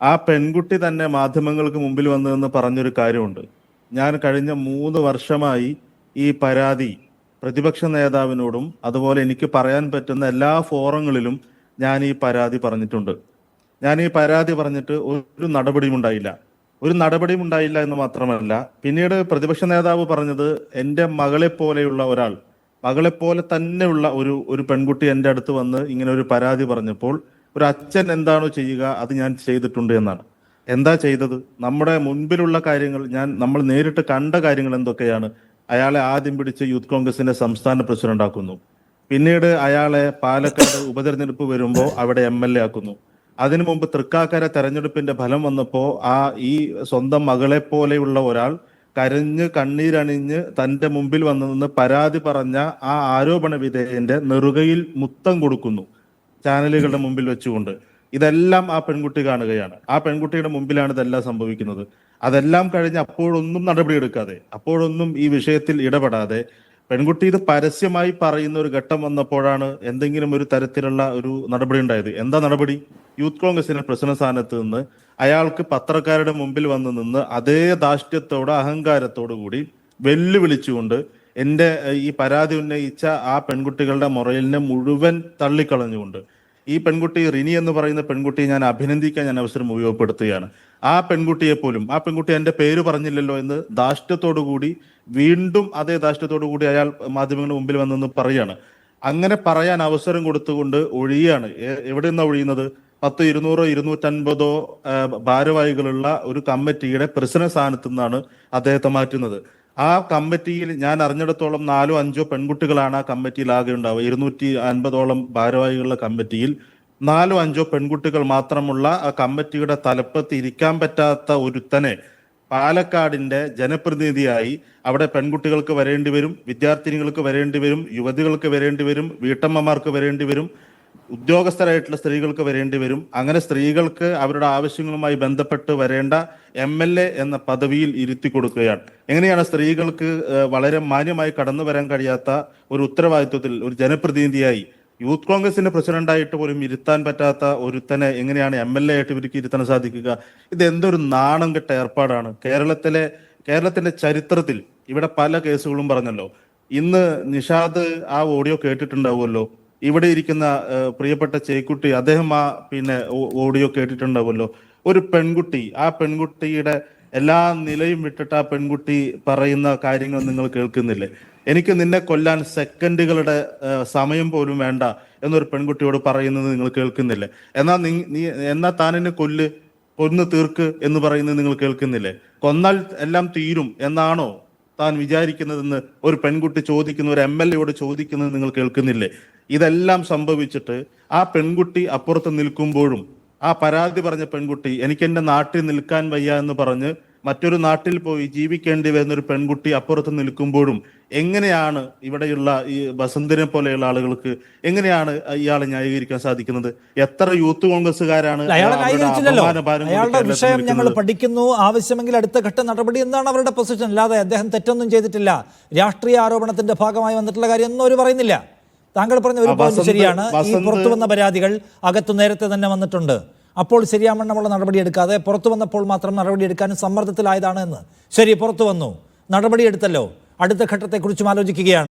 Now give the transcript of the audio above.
ആ പെൺകുട്ടി തന്നെ മാധ്യമങ്ങൾക്ക് മുമ്പിൽ വന്നതെന്ന് പറഞ്ഞൊരു കാര്യമുണ്ട്. ഞാൻ കഴിഞ്ഞ മൂന്ന് വർഷമായി ഈ പരാതി പ്രതിപക്ഷ നേതാവിനോടും അതുപോലെ എനിക്ക് പറയാൻ പറ്റുന്ന എല്ലാ ഫോറങ്ങളിലും ഞാൻ ഈ പരാതി പറഞ്ഞിട്ടുണ്ട്. ഞാൻ ഈ പരാതി പറഞ്ഞിട്ട് ഒരു നടപടിയും ഉണ്ടായില്ല. ഒരു നടപടിയും ഉണ്ടായില്ല എന്ന് മാത്രമല്ല പിന്നീട് പ്രതിപക്ഷ നേതാവ് പറഞ്ഞത് എന്റെ മകളെ പോലെയുള്ള ഒരാൾ മകളെപ്പോലെ പോലെ തന്നെയുള്ള ഒരു ഒരു പെൺകുട്ടി എന്റെ അടുത്ത് വന്ന് ഇങ്ങനെ ഒരു പരാതി പറഞ്ഞപ്പോൾ ഒരു അച്ഛൻ എന്താണോ ചെയ്യുക അത് ഞാൻ ചെയ്തിട്ടുണ്ട് എന്നാണ്. എന്താ ചെയ്തത്? നമ്മുടെ മുൻപിലുള്ള കാര്യങ്ങൾ ഞാൻ നമ്മൾ നേരിട്ട് കണ്ട കാര്യങ്ങൾ എന്തൊക്കെയാണ്? അയാളെ ആദ്യം പിടിച്ച് യൂത്ത് കോൺഗ്രസിന്റെ സംസ്ഥാന പ്രസിഡന്റ് ആക്കുന്നു. പിന്നീട് അയാളെ പാലക്കാട് ഉപതെരഞ്ഞെടുപ്പ് വരുമ്പോൾ അവിടെ എം എൽ എ ആക്കുന്നു. അതിനു മുമ്പ് തൃക്കാക്കര തെരഞ്ഞെടുപ്പിന്റെ ഫലം വന്നപ്പോൾ ആ ഈ സ്വന്തം മകളെ പോലെയുള്ള ഒരാൾ കരഞ്ഞ് കണ്ണീരണിഞ്ഞ് തന്റെ മുമ്പിൽ വന്നു നിന്ന് പരാതി പറഞ്ഞ ആ ആരോപണ വിധേയന്റെ നെറുകയിൽ മുത്തം കൊടുക്കുന്നു. ചാനലുകളുടെ മുമ്പിൽ വെച്ചുകൊണ്ട് ഇതെല്ലാം ആ പെൺകുട്ടി കാണുകയാണ്. ആ പെൺകുട്ടിയുടെ മുമ്പിലാണ് ഇതെല്ലാം സംഭവിക്കുന്നത്. അതെല്ലാം കഴിഞ്ഞ് അപ്പോഴൊന്നും നടപടിയെടുക്കാതെ അപ്പോഴൊന്നും ഈ വിഷയത്തിൽ ഇടപെടാതെ പെൺകുട്ടി ഇത് പരസ്യമായി പറയുന്ന ഒരു ഘട്ടം വന്നപ്പോഴാണ് എന്തെങ്കിലും ഒരു തരത്തിലുള്ള ഒരു നടപടി ഉണ്ടായത്. എന്താ നടപടി? യൂത്ത് കോൺഗ്രസിന്റെ പ്രസിഡന്റ് സ്ഥാനത്ത് നിന്ന് അയാൾക്ക് പത്രക്കാരുടെ മുമ്പിൽ വന്ന് നിന്ന് അതേ ധാഷ്ട്യത്തോടെ അഹങ്കാരത്തോടു കൂടി വെല്ലുവിളിച്ചുകൊണ്ട് ഏഹ്, ഈ പരാതി ഉന്നയിച്ച ആ പെൺകുട്ടികളുടെ മുറയിലിനെ മുഴുവൻ തള്ളിക്കളഞ്ഞുകൊണ്ട് ഈ പെൺകുട്ടി റിനി എന്ന് പറയുന്ന പെൺകുട്ടിയെ ഞാൻ അഭിനന്ദിക്കാൻ ഞാൻ അവസരം ഉപയോഗപ്പെടുത്തുകയാണ്. ആ പെൺകുട്ടിയെ പോലും ആ പെൺകുട്ടി എന്റെ പേര് പറഞ്ഞില്ലല്ലോ എന്ന് ദാഷ്ട്യത്തോടു കൂടി വീണ്ടും അതേ ദാഷ്ട്യത്തോടു കൂടി അയാൾ മാധ്യമങ്ങളുടെ മുമ്പിൽ വന്നെന്ന് പറയാണ്. അങ്ങനെ പറയാൻ അവസരം കൊടുത്തുകൊണ്ട് ഒഴിയാണ്. എവിടെ നിന്നാണ് ഒഴിയുന്നത്? പത്ത് ഇരുന്നൂറോ ഇരുന്നൂറ്റൻപതോ ഭാരവാഹികളുള്ള ഒരു കമ്മിറ്റിയുടെ പ്രസിഡന്റ് സ്ഥാനത്ത് നിന്നാണ് അദ്ദേഹത്തെ മാറ്റുന്നത്. ആ കമ്മിറ്റിയിൽ ഞാൻ അറിഞ്ഞിടത്തോളം നാലോ അഞ്ചോ പെൺകുട്ടികളാണ് ആ കമ്മിറ്റിയിൽ ആകെ ഉണ്ടാവുക. ഇരുന്നൂറ്റി അൻപതോളം ഭാരവാഹികളുടെ കമ്മിറ്റിയിൽ നാലോ അഞ്ചോ പെൺകുട്ടികൾ മാത്രമുള്ള ആ കമ്മിറ്റിയുടെ തലപ്പത്ത് ഇരിക്കാൻ പറ്റാത്ത ഒരുത്തനെ പാലക്കാടിന്റെ ജനപ്രതിനിധിയായി അവിടെ പെൺകുട്ടികൾക്ക് വരേണ്ടി വരും വിദ്യാർത്ഥിനികൾക്ക് വരേണ്ടി വരും യുവതികൾക്ക് വരേണ്ടി വരും വീട്ടമ്മമാർക്ക് വരേണ്ടി വരും ഉദ്യോഗസ്ഥരായിട്ടുള്ള സ്ത്രീകൾക്ക് വരേണ്ടി വരും. അങ്ങനെ സ്ത്രീകൾക്ക് അവരുടെ ആവശ്യങ്ങളുമായി ബന്ധപ്പെട്ട് വരേണ്ട എം എൽ എ എന്ന പദവിയിൽ ഇരുത്തി കൊടുക്കുകയാണ്. എങ്ങനെയാണ് സ്ത്രീകൾക്ക് വളരെ മാന്യമായി കടന്നു വരാൻ കഴിയാത്ത ഒരു ഉത്തരവാദിത്വത്തിൽ ഒരു ജനപ്രതിനിധിയായി യൂത്ത് കോൺഗ്രസിന്റെ പ്രസിഡന്റായിട്ട് പോലും ഇരുത്താൻ പറ്റാത്ത ഒരുത്തനെ എങ്ങനെയാണ് എം എൽ എ ആയിട്ട് ഇവർക്ക് ഇരുത്താൻ സാധിക്കുക? ഇത് എന്തൊരു നാണം കെട്ട ഏർപ്പാടാണ്. കേരളത്തിലെ കേരളത്തിന്റെ ചരിത്രത്തിൽ ഇവിടെ പല കേസുകളും പറഞ്ഞല്ലോ. ഇന്ന് നിഷാദ് ആ ഓഡിയോ കേട്ടിട്ടുണ്ടാവുമല്ലോ. ഇവിടെ ഇരിക്കുന്ന പ്രിയപ്പെട്ട ചേക്കുട്ടി അദ്ദേഹം ആ പിന്നെ ഓഡിയോ കേട്ടിട്ടുണ്ടാവുമല്ലോ. ഒരു പെൺകുട്ടി ആ പെൺകുട്ടിയുടെ എല്ലാ നിലയും വിട്ടിട്ട് ആ പെൺകുട്ടി പറയുന്ന കാര്യങ്ങൾ നിങ്ങൾ കേൾക്കുന്നില്ലേ? എനിക്ക് നിന്നെ കൊല്ലാൻ സെക്കൻഡുകളുടെ സമയം പോലും വേണ്ട എന്നൊരു പെൺകുട്ടിയോട് പറയുന്നത് നിങ്ങൾ കേൾക്കുന്നില്ലേ? എന്നാ നീ എന്നാ താനെന്നെ കൊല്ല് കൊന്നു തീർക്ക് എന്ന് പറയുന്നത് നിങ്ങൾ കേൾക്കുന്നില്ലേ? കൊന്നാൽ എല്ലാം തീരും എന്നാണോ താൻ വിചാരിക്കുന്നതെന്ന് ഒരു പെൺകുട്ടി ചോദിക്കുന്ന ഒരു എം എൽ എയോട് ചോദിക്കുന്നത് നിങ്ങൾ കേൾക്കുന്നില്ലേ? ഇതെല്ലാം സംഭവിച്ചിട്ട് ആ പെൺകുട്ടി അപ്പുറത്ത് നിൽക്കുമ്പോഴും ആ പരാതി പറഞ്ഞ പെൺകുട്ടി എനിക്ക് എന്റെ നാട്ടിൽ നിൽക്കാൻ വയ്യ എന്ന് പറഞ്ഞ് മറ്റൊരു നാട്ടിൽ പോയി ജീവിക്കേണ്ടി വരുന്നൊരു പെൺകുട്ടി അപ്പുറത്ത് നിൽക്കുമ്പോഴും എങ്ങനെയാണ് ഇവിടെയുള്ള ഈ ബസന്തിനെ പോലെയുള്ള ആളുകൾക്ക് എങ്ങനെയാണ് ഇയാളെ ന്യായീകരിക്കാൻ സാധിക്കുന്നത്? എത്ര യൂത്ത് കോൺഗ്രസ്സുകാരാണ് അയാളുടെ വിഷയം ഞങ്ങൾ പഠിക്കുന്നു. ആവശ്യമെങ്കിൽ അടുത്ത ഘട്ട നടപടി എന്നാണ് അവരുടെ പൊസിഷൻ അല്ലാതെ അദ്ദേഹം തെറ്റൊന്നും ചെയ്തിട്ടില്ല. രാഷ്ട്രീയ ആരോപണത്തിന്റെ ഭാഗമായി വന്നിട്ടുള്ള കാര്യം ഒന്നും അവർ പറയുന്നില്ല. താങ്കൾ പറഞ്ഞ ഒരു പോയിന്റ് ശരിയാണ്. ഈ പുറത്തു വന്ന പരാതികൾ അകത്തു നേരത്തെ തന്നെ വന്നിട്ടുണ്ട്. അപ്പോൾ ശരിയാവണ്ണമുള്ള നടപടിയെടുക്കാതെ പുറത്തു വന്നപ്പോൾ മാത്രം നടപടിയെടുക്കാനും സമ്മർദ്ദത്തിലായതാണ് എന്ന്. ശരി പുറത്തു വന്നു. നടപടിയെടുത്തല്ലോ. അടുത്ത ഘട്ടത്തെക്കുറിച്ചും ആലോചിക്കുകയാണ്.